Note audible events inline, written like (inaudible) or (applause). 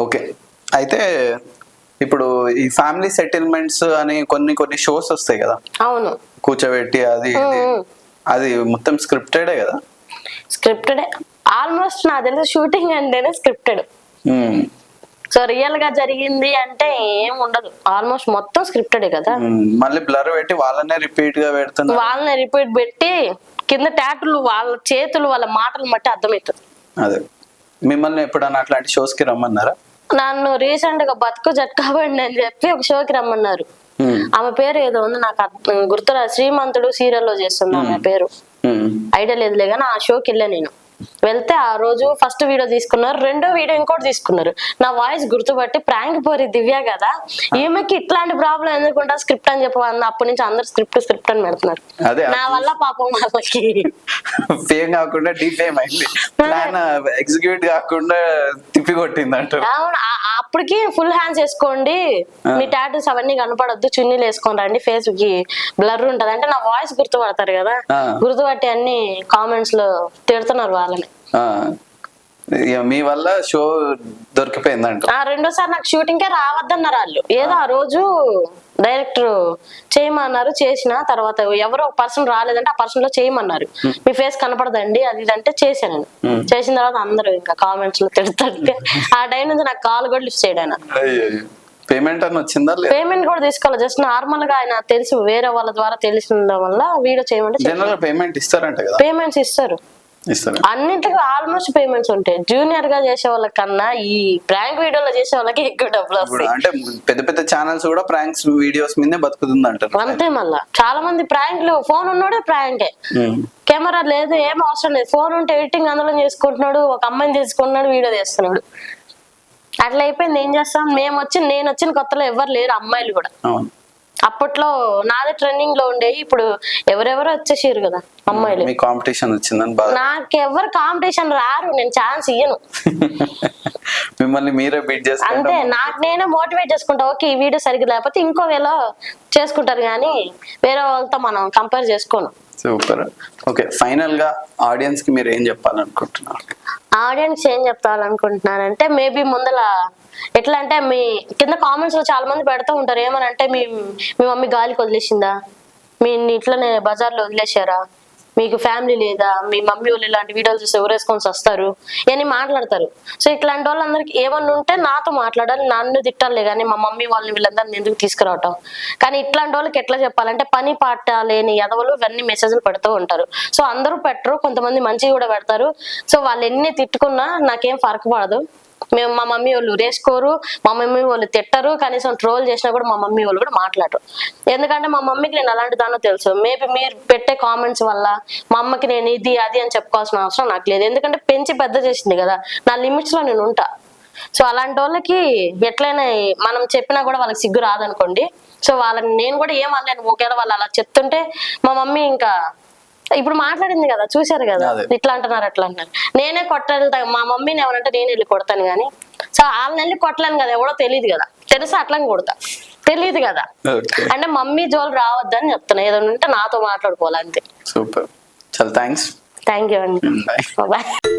Okay. అయితే ఇప్పుడు ఈ ఫ్యామిలీ సెటిల్మెంట్స్ అని కొన్ని కొన్ని షోస్ వస్తాయి కదా? అవును. కూర్చోబెట్టి అది. అది మొత్తం స్క్రిప్టెడే కదా? స్క్రిప్టెడ్. ఆల్మోస్ట్ నాకు తెలిసి షూటింగ్ అంటేనే స్క్రిప్టెడ్. సో రియల్గా జరిగింది అంటే ఏం ఉండదు. ఆల్మోస్ట్ మొత్తం స్క్రిప్టెడ్ కదా. మళ్ళీ బ్లర్ పెట్టి వాళ్ళనే రిపీట్గా పెడుతున్నారు. వాళ్ళని రిపీట్ పెట్టి కింద టాటులు వాళ్ళ చేతులు వాళ్ళ మాటలు బట్టి అర్థమవుతుంది. అదే. మిమ్మల్ని ఎప్పుడన్నా అట్లాంటి షోస్కి రమ్మన్నారా? నన్ను రీసెంట్గా బతుకు జట్కాబండి అని చెప్పి ఒక షోకి రమ్మన్నారు. మ్మ్. ఆమె పేరు ఏదో ఉంది నాకు గుర్తురా శ్రీమంతుడు సీరియల్లో చేస్తుంది ఆమె పేరు. ఐడియా లేదులే కానీ ఆ షోకి వెళ్ళా నేను. వెళ్తే ఆ రోజు ఫస్ట్ వీడియో తీసుకున్నారు రెండో వీడియో ఇంకోటి తీసుకున్నారు. నా వాయిస్ గుర్తుపట్టి ప్రాంక్ పోరి దివ్య కదా ఈమెకి ఇట్లాంటి ప్రాబ్లం ఎందుకుంటా స్క్రిప్ట్ అని చెప్పి అన్న అప్పటి నుంచి అందరు స్క్రిప్ట్ స్క్రిప్ట్ అని పెడుతున్నారు. నా వల్ల పాపం వాళ్ళకి. ఫేమ్ కాకుండా అయింది. ప్లాన్ ఎగ్జిక్యూట్ కాకుండా తిప్పి కొట్టింది అవును ఆ అప్పటికి ఫుల్ హ్యాండ్స్ వేసుకోండి. మీ టాటూస్ అవన్నీ కనపడొద్దు. చున్నీలు వేసుకొని రండి. ఫేస్కి బ్లర్ ఉంటది. అంటే నా వాయిస్ గుర్తుపడతారు కదా. గుర్తుపట్టి అన్ని కామెంట్స్లో తిడుతున్నారు వాళ్ళని. మీ వల్ల షో దొరికిపోయిందంట. ఆ రెండోసారి నాకు షూటింగ్ కే రావద్దన్నారు వాళ్ళు. ఏదో ఆ రోజు డైరెక్టర్ చేయమన్నారు చేసిన తర్వాత ఎవరో ఒక పర్సన్ రాలేదంటే ఆ పర్సన్లో చేయమన్నారు మీ ఫేస్ కనపడదండి అది అంటే చేశాను. చేసిన తర్వాత అందరూ ఇంకా కామెంట్స్లో తిడుతుంటే ఆ టైం నుంచి నాకు కాల్ కూడా లిఫ్ట్ చేయడాను పేమెంట్ అని వచ్చిందా పేమెంట్ కూడా తీసుకోవాలి. జస్ట్ నార్మల్గా ఆయన తెలుసు వేరే వాళ్ళ ద్వారా తెలిసిన వల్ల వీడియో చేయమంటే జనరల్ పేమెంట్ ఇస్తారంట కదా. పేమెంట్స్ ఇస్తారు. అన్నింటికి ఆల్మోస్ట్ పేమెంట్స్ ఉంటాయి. జూనియర్గా చేసే వాళ్ళకన్నా ఈ ప్రాంక్ వీడియోలో చేసే వాళ్ళకి ఎక్కువ డబ్బులు వస్తాయి. అంటే పెద్ద పెద్ద ఛానల్స్ కూడా ప్రాంక్స్ వీడియోస్ మీదే బతుకుతుంది అంటారు అంతే మళ్ళా. చాలా మంది ప్రాంక్లు ఫోన్ ఉన్నాడే ప్రాంకే. కెమెరా లేదు ఏం అవసరం లేదు. ఫోన్ ఉంటే ఎడిటింగ్ అందులో చేసుకుంటున్నాడు ఒక అమ్మాయిని తీసుకుంటున్నాడు వీడియో చేస్తున్నాడు అట్లా అయిపోయింది. ఏం చేస్తాం? మేము వచ్చి నేను వచ్చిన కొత్తలో ఎవరు లేరు అమ్మాయిలు కూడా. అప్పట్లో నాదే ట్రెండింగ్లో ఉండేవి. ఇప్పుడు ఎవరెవరో వచ్చేసారు కదా అమ్మాయిలు. మీ కాంపిటీషన్ వచ్చిందని బాధ. నాకెవరు కాంపిటీషన్ రారు నేను ఛాన్స్ ఇయ్యను. (laughs) మిమ్మల్ని మీరే బీట్ అంతే చేసుకుంటే నాకు నేనే మోటివేట్ చేసుకుంటా. ఓకే ఈ వీడియో సరిగ్గా లేకపోతే ఇంకో వేలో చేసుకుంటారు కానీ వేరే వాళ్ళతో మనం కంపేర్ చేసుకోను. సూపర్ ఓకే ఫైనల్గా ఆడియన్స్కి మీరు ఏం చెప్పాలనుకుంటున్నారు? ఆడియన్స్ ఏం చెప్తాలనుకుంటున్నానంటే మేబీ ముందల ఎట్లా అంటే మీ కింద కామెంట్స్లో చాలా మంది పెడుతూ ఉంటారు. ఏమని అంటే మీ మీ మమ్మీ గాలికి వదిలేసిందా? మీ ఇట్లనే బజార్లో వదిలేశారా? మీకు ఫ్యామిలీ లేదా మీ మమ్మీ వాళ్ళు ఇలాంటి వీడియోలు చూసి ఎవరేసుకొని వస్తారు ఇవన్నీ మాట్లాడతారు. సో ఇట్లాంటి వాళ్ళందరికీ ఏమన్నా ఉంటే నాతో మాట్లాడాలి నన్ను తిట్టాలి కానీ మా మమ్మీ వాళ్ళని వీళ్ళందరిని ఎందుకు తీసుకురావటం? కానీ ఇట్లాంటి వాళ్ళకి ఎట్లా చెప్పాలంటే పని పాట లేని ఎదవలు ఇవన్నీ మెసేజ్లు పెడుతూ ఉంటారు. సో అందరూ పెట్టరు కొంతమంది మంచిగా కూడా పెడతారు. సో వాళ్ళు ఎన్ని తిట్టుకున్నా నాకేం ఫరక పడదు. మేము మా మమ్మీ వాళ్ళు ఉరేసుకోరు మా మమ్మీ వాళ్ళు తిట్టరు కనీసం ట్రోల్ చేసినా కూడా మా మమ్మీ వాళ్ళు కూడా మాట్లాడరు. ఎందుకంటే మా మమ్మీకి నేను అలాంటి దానో తెలుసు. మేబీ మీరు పెట్టే కామెంట్స్ వల్ల మా అమ్మకి నేను ఇది అది అని చెప్పుకోవాల్సిన అవసరం నాకు లేదు. ఎందుకంటే పెంచి పెద్ద చేసింది కదా. నా లిమిట్స్లో నేను ఉంటా. సో అలాంటి వాళ్ళకి ఎట్లయినా మనం చెప్పినా కూడా వాళ్ళకి సిగ్గు రాదనుకోండి. సో వాళ్ళని నేను కూడా ఏం అనలేను. ఒకవేళ వాళ్ళు అలా చెప్తుంటే మా మమ్మీ ఇంకా ఇప్పుడు మాట్లాడింది కదా చూశారు కదా. ఇట్లా అంటున్నారు అట్లా అంటున్నారు. నేనే కొట్టాలి మా మమ్మీని ఏమనంటే నేను వెళ్ళి కొడతాను కానీ సో వాళ్ళని వెళ్ళి కొట్టలేను కదా ఎవడో తెలియదు కదా. తెలుసు అట్లని కొడతా. తెలియదు కదా. అంటే మమ్మీ జోలు రావద్దని చెప్తున్నా. ఏదైనా ఉంటే నాతో మాట్లాడుకోవాలి అంతే సూపర్. చాలా థ్యాంక్స్. థ్యాంక్ యూ అండి. బాయ్